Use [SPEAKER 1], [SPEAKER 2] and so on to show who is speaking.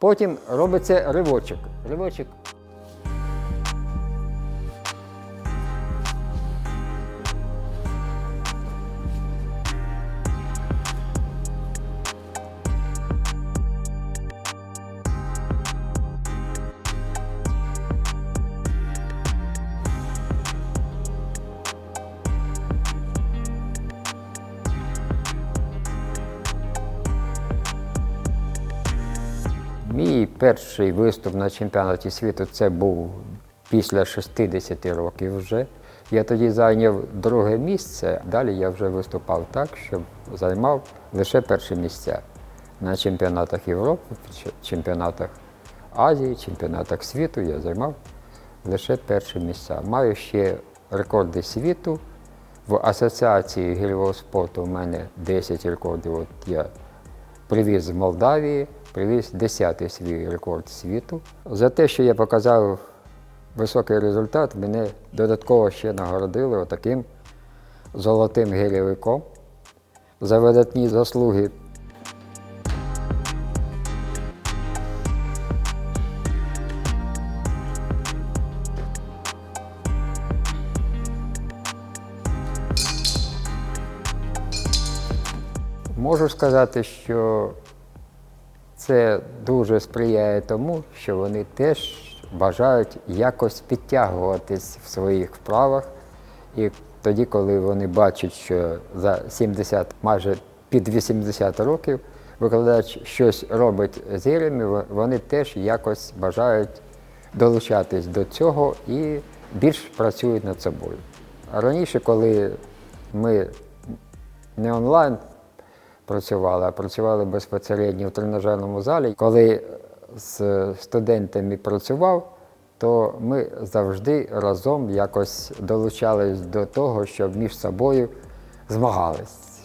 [SPEAKER 1] Потім робиться ривочок. Ривочок Мій перший виступ на чемпіонаті світу це був після 60 років вже. Я тоді зайняв друге місце. Далі я вже виступав так, що займав лише перші місця на чемпіонатах Європи, чемпіонатах Азії, чемпіонатах світу я займав лише перші місця. Маю ще рекорди світу. В асоціації гільового спорту у мене 10 рекордів. От я привіз з Молдавії, привіз 10-й свій рекорд світу. За те, що я показав високий результат, мене додатково ще нагородили отаким золотим гелівиком за видатні заслуги. Можу сказати, що це дуже сприяє тому, що вони теж бажають якось підтягуватись в своїх вправах. І тоді, коли вони бачать, що за 70, майже під 80 років викладач щось робить з гирями, вони теж якось бажають долучатись до цього і більш працюють над собою. Раніше, коли ми не онлайн працювали, а працювали безпосередньо в тренажерному залі. Коли з студентами працював, то ми завжди разом якось долучались до того, щоб між собою змагались.